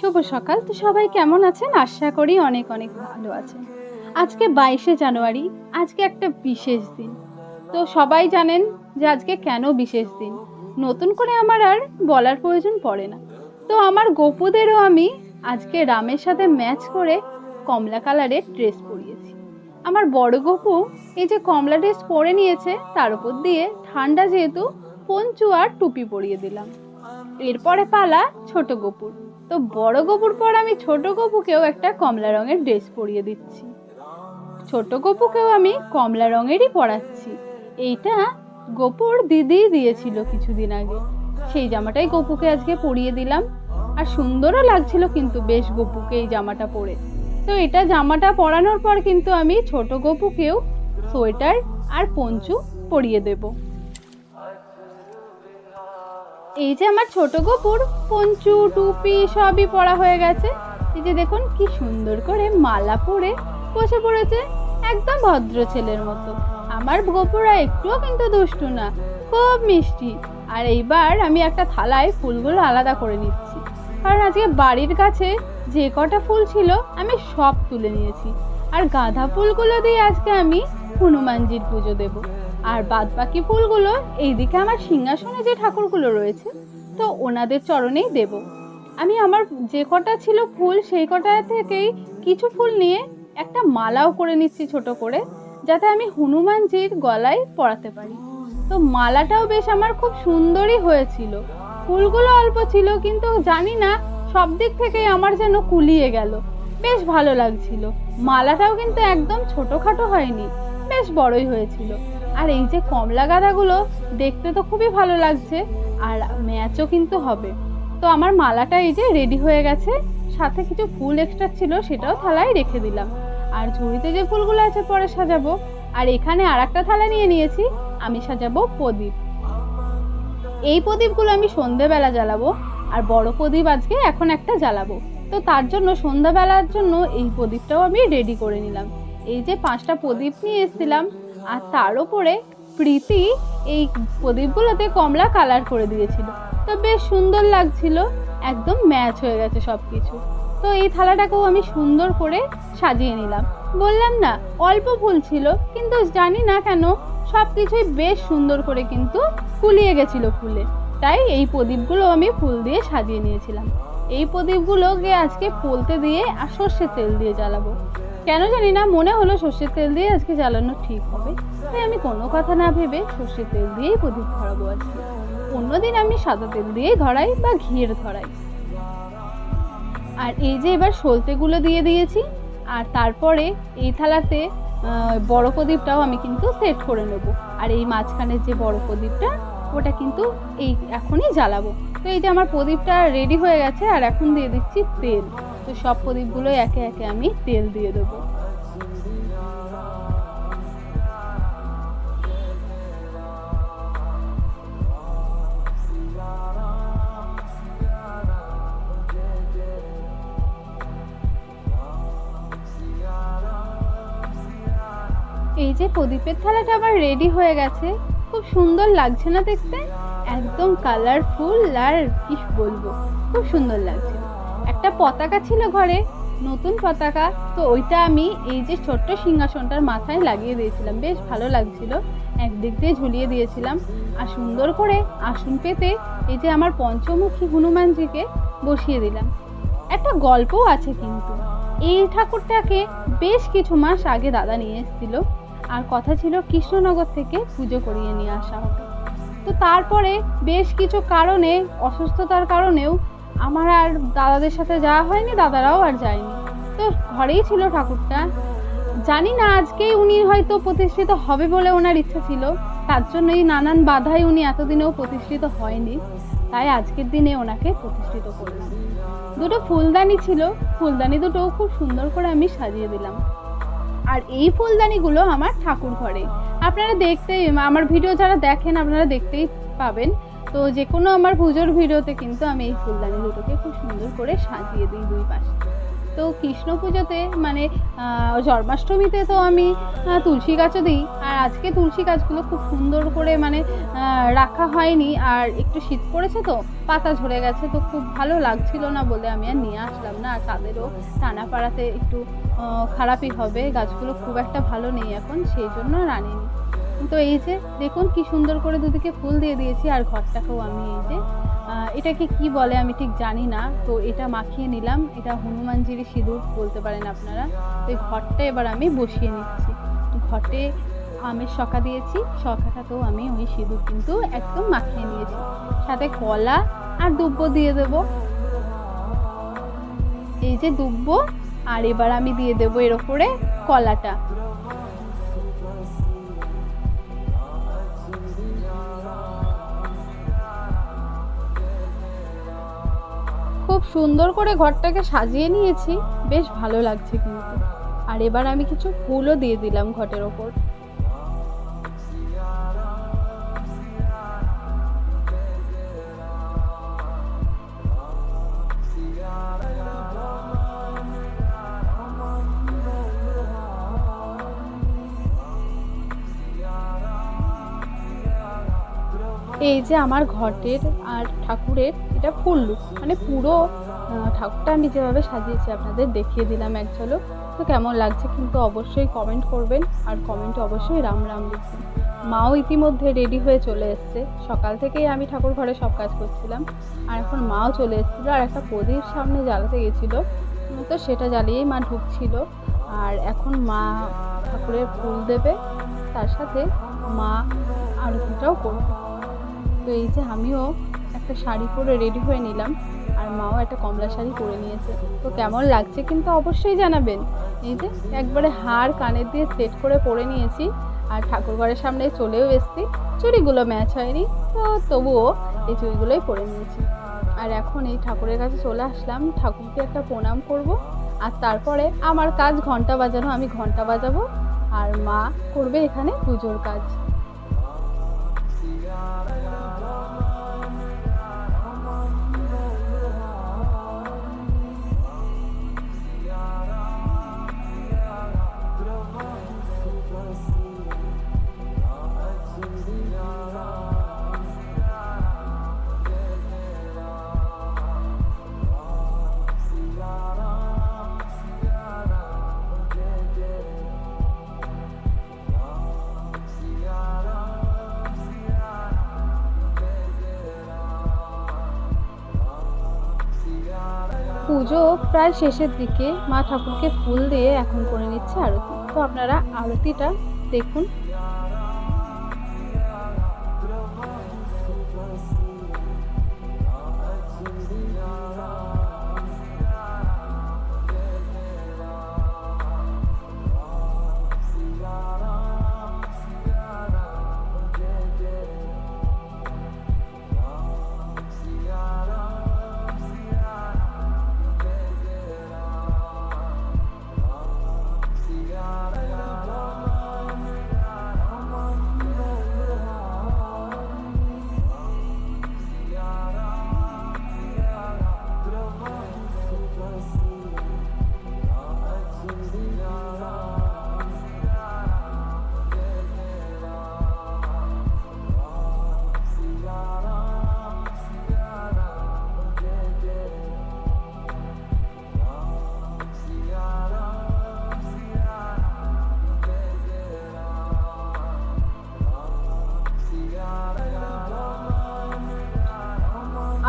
শুভ সকাল। তো সবাই কেমন আছেন? আশা করি অনেক অনেক ভালো আছেন। আজকে বাইশে জানুয়ারি, আজকে একটা বিশেষ দিন। তো সবাই জানেন যে আজকে কেন বিশেষ দিন? নতুন করে আমার আর বলার প্রয়োজন পড়ে না। তো আমার গপুদেরও আমি আজকে রামের সাথে ম্যাচ করে কমলা কালারের ড্রেস পরিয়েছি। আমার বড় গপু এই যে কমলা ড্রেস পরে নিয়েছে, তার উপর দিয়ে ঠান্ডা যেহেতু, পঞ্চু আর টুপি পরিয়ে দিলাম। এরপরে পালা ছোট গপুর। তো বড় গপুর পর আমি ছোট গপুকেও একটা কমলা রঙের ড্রেস পরিয়ে দিচ্ছি। ছোট গপুকেও আমি কমলা রঙেরই পরাচ্ছি। এইটা গপুর দিদি দিয়েছিল কিছুদিন আগে। সেই জামাটাই গপুকে আজকে পরিয়ে দিলাম। আর সুন্দরও লাগছিল কিন্তু বেশ গপুকে এই জামাটা পরে। তো এটা জামাটা পরানোর পর কিন্তু আমি ছোট গপুকেও সোয়েটার আর পঞ্চু পরিয়ে দেবো। এই যে আমার ছোট গোপুর, পঞ্চু, টুপি সবই পরা হয়ে গেছে। এই যে দেখুন কি সুন্দর করে মালা পরে বসে পড়েছে একদম ভদ্র ছেলের মতো। আমার গোপুরা একটুও কিন্তু দুষ্টু না, খুব মিষ্টি। আর এইবার আমি একটা থালায় ফুলগুলো আলাদা করে নিচ্ছি। কারণ আজকে বাড়ির কাছে যে কটা ফুল ছিল আমি সব তুলে নিয়েছি। আর গাঁদা ফুলগুলো দিয়ে আজকে আমি হনুমানজির পুজো দেবো। আর বাদ বাকি ফুলগুলো এইদিকে আমার সিংহাসনে যে ঠাকুরগুলো রয়েছে, তো ওনাদের চরণেই দেব। আমি আমার যে কটা ছিল ফুল, সেই কটা থেকেই কিছু ফুল নিয়ে একটা মালাও করে নিচ্ছি ছোট করে, যাতে আমি হনুমানজির গলায় পরাতে পারি। তো মালাটাও বেশ আমার খুব সুন্দরই হয়েছিল। ফুলগুলো অল্প ছিল, কিন্তু জানি না, সব দিক থেকেই আমার যেন কুলিয়ে গেল। বেশ ভালো লাগছিল। মালাটাও কিন্তু একদম ছোটোখাটো হয়নি, বেশ বড়ই হয়েছিল। আর এই যে কমলা গাঁদাগুলো দেখতে তো খুবই ভালো লাগছে, আর ম্যাচও কিন্তু হবে। তো আমার মালাটা এই যে রেডি হয়ে গেছে, সাথে কিছু ফুল এক্সট্রা ছিল সেটাও থালায় রেখে দিলাম। আর ঝুড়িতে যে ফুলগুলো আছে পরে সাজাবো। আর এখানে আর একটা থালা নিয়ে নিয়েছি, আমি সাজাবো প্রদীপ। এই প্রদীপগুলো আমি সন্ধেবেলা জ্বালাবো, আর বড় প্রদীপ আজকে এখন একটা জ্বালাবো। তো তার জন্য সন্ধ্যাবেলার জন্য এই প্রদীপটাও আমি রেডি করে নিলাম। এই যে পাঁচটা প্রদীপ নিয়ে এসেছিলাম আর তার উপরে প্রীতি এই প্রদীপগুলোতে কমলা কালার করে দিয়েছিল। তো বেশ সুন্দর লাগছিল, একদম ম্যাচ হয়ে গেছে সব কিছু তো এই থালাটাকেও আমি সুন্দর করে সাজিয়ে নিলাম। বললাম না, অল্প ফুল ছিল, কিন্তু জানি না কেন সব কিছুই বেশ সুন্দর করে কিন্তু ফুলিয়ে গেছিল ফুলে। তাই এই প্রদীপগুলো আমি ফুল দিয়ে সাজিয়ে নিয়েছিলাম। এই প্রদীপগুলোকে আজকে পলতে দিয়ে আর সর্ষের তেল দিয়ে জ্বালাবো। কেন জানি না, মনে হলো সর্ষের তেল দিয়ে আজকে জ্বালানো ঠিক হবে। তাই আমি কোনো কথা না ভেবে সর্ষের তেল দিয়েই প্রদীপ ধরাবো আজকে। অন্যদিন আমি সাদা তেল দিয়েই ধরাই বা ঘিয়ের ধরাই। আর এই যে এবার সলতেগুলো দিয়ে দিয়েছি, আর তারপরে এই থালাতে বড় প্রদীপটাও আমি কিন্তু সেট করে নেব। আর এই মাঝখানের যে বড় প্রদীপটা, ওটা কিন্তু এই এখনই জ্বালাবো। তো এই যে আমার প্রদীপটা রেডি হয়ে গেছে, আর এখন দিয়ে দিচ্ছি তেল। তো সব প্রদীপগুলো একে একে আমি তেল দিয়ে দেবো। এই যে প্রদীপের থালাটা আমার রেডি হয়ে গেছে। খুব সুন্দর লাগছে না দেখতে? একদম কালারফুল আর কি বলব, খুব সুন্দর লাগছে। পতাকা ছিল ঘরে, নতুন পতাকা। তো ওইটা আমি এই যে ছোট্ট সিংহাসনটার মাথায় লাগিয়ে দিয়েছিলাম। বেশ ভালো লাগছিল। একদিক দিয়ে ঝুলিয়ে দিয়েছিলাম। আর সুন্দর করে আসন পেতে এই যে আমার পঞ্চমুখী হনুমানজিকে বসিয়ে দিলাম। একটা গল্পও আছে কিন্তু। এই ঠাকুরটাকে বেশ কিছু মাস আগে দাদা নিয়ে এসেছিল। আর কথা ছিল কৃষ্ণনগর থেকে পুজো করিয়ে নিয়ে আসা হবে। তো তারপরে বেশ কিছু কারণে, অসুস্থতার কারণেও আমার আর দাদাদের সাথে যাওয়া হয়নি, দাদারাও আর যায়নি। তো ঘরেই ছিল ঠাকুরটা। জানি না আজকেই উনি হয়তো প্রতিষ্ঠিত হবে বলে ওনার ইচ্ছা ছিল। তার জন্যই নানান বাধায় উনি এতদিনেও প্রতিষ্ঠিত হয়নি। তাই আজকের দিনে ওনাকে প্রতিষ্ঠিত করলাম। দুটো ফুলদানি ছিল। ফুলদানি দুটোও খুব সুন্দর করে আমি সাজিয়ে দিলাম। আর এই ফুলদানিগুলো আমার ঠাকুর ঘরে। আপনারা দেখতেই আমার ভিডিও যারা দেখেন, আপনারা দেখতেই পাবেন তো যে কোনো আমার পুজোর ভিডিওতে কিন্তু আমি এই ফুলদানি দুটোকে খুব সুন্দর করে সাজিয়ে দিই দুই পাশে। তো কৃষ্ণ পুজোতে মানে জন্মাষ্টমীতে তো আমি তুলসী গাছও দিই। আর আজকে তুলসী গাছগুলো খুব সুন্দর করে মানে রাখা হয়নি। আর একটু শীত পড়েছে তো, পাতা ঝরে গেছে। তো খুব ভালো লাগছিল না বলে আমি আর নিয়ে আসলাম না। আর তাদেরও টানা পাড়াতে একটু খারাপই হবে। গাছগুলো খুব একটা ভালো নেই এখন, সেই জন্য আর আনিনি। তো এই যে দেখুন কি সুন্দর করে দুদিকে ফুল দিয়ে দিয়েছি আর ঘরটাকেও আমি এই যে এটাকে কি বলে আমি ঠিক জানি না। তো এটা মাখিয়ে নিলাম। এটা হনুমানজিরই সিঁদুর বলতে পারেন আপনারা। তো এই ঘরটা এবার আমি বসিয়ে নিচ্ছি। ঘটে আমের শখা দিয়েছি। শখাটাতেও আমি ওই সিঁদুর কিন্তু একদম মাখিয়ে নিয়েছি। সাথে কলা আর দুব্ব দিয়ে দেবো। এই যে দুব্ব, আর এবার আমি দিয়ে দেবো এর ওপরে কলাটা। খুব সুন্দর করে ঘরটাকে সাজিয়ে নিয়েছি। বেশ ভালো লাগছে কিন্তু। আর এবার আমি কিছু ফুলও দিয়ে দিলাম ঘটের ওপর। এই যে আমার ঘটের আর ঠাকুরের এটা ফুল মানে পুরো ঠাকুরটা আমি যেভাবে সাজিয়েছি আপনাদের দেখিয়ে দিলাম এক ঝলক। তো কেমন লাগছে কিন্তু অবশ্যই কমেন্ট করবেন, আর কমেন্টে অবশ্যই রাম রাম লিখবেন। মাও ইতিমধ্যে রেডি হয়ে চলে এসছে। সকাল থেকেই আমি ঠাকুর ঘরে সব কাজ করছিলাম, আর এখন মাও চলে এসেছিল, আর একটা প্রদীপ সামনে জ্বালাতে গেছিল। তো সেটা জ্বালিয়েই মা ঢুকছিল, আর এখন মা ঠাকুরের ফুল দেবে, তার সাথে মা আরতিটাও করবে। তো এই যে আমিও একটা শাড়ি পরে রেডি হয়ে নিলাম। আর মাও একটা কমলা শাড়ি পরে নিয়েছে। তো কেমন লাগছে কিন্তু অবশ্যই জানাবেন। এই যে একবারে হার কানের দিয়ে সেট করে পরে নিয়েছি। আর ঠাকুর ঘরের সামনে চলেও এসছি। চুড়িগুলো ম্যাচ হয়নি। তো তবুও এই চুড়িগুলোই পরে নিয়েছি। আর এখন এই ঠাকুরের কাছে চলে আসলাম। ঠাকুরকে একটা প্রণাম করব। আর তারপরে আমার কাজ ঘণ্টা বাজানো, আমি ঘণ্টা বাজাবো। আর মা করবে এখানে পুজোর কাজ। পুজো প্রায় শেষের দিকে মা ঠাকুরকে ফুল দিয়ে এখন করে নিচ্ছে আরতি। তো আপনারা আরতিটা দেখুন।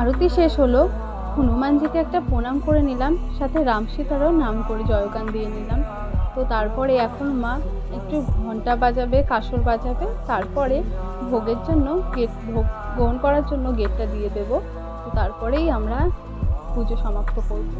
আরতি শেষ হলো, হনুমানজিকে একটা প্রণাম করে নিলাম, সাথে রাম সীতারও নাম করে জয়গান দিয়ে নিলাম। তো তারপরে এখন মা একটু ঘণ্টা বাজাবে, কাসর বাজাবে, তারপরে ভোগের জন্য গেট ভোগ গ্রহণ করার জন্য গেটটা দিয়ে দেবো। তো তারপরেই আমরা পুজো সমাপ্ত করব।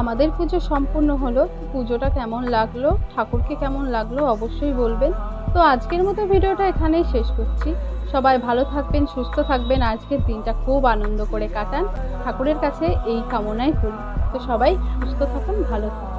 আমাদের পুজো সম্পূর্ণ হলো, পুজোটা কেমন লাগল, ঠাকুরকে কেমন লাগল অবশ্যই বলবেন। তো আজকের মতো ভিডিওটা এখানেই শেষ করছি। সবাই ভালো থাকবেন, সুস্থ থাকবেন। আজকের দিনটা খুব আনন্দ করে কাটান। ঠাকুরের কাছে এই কামনাই করি। তো সবাই সুস্থ থাকুন, ভালো থাকুন।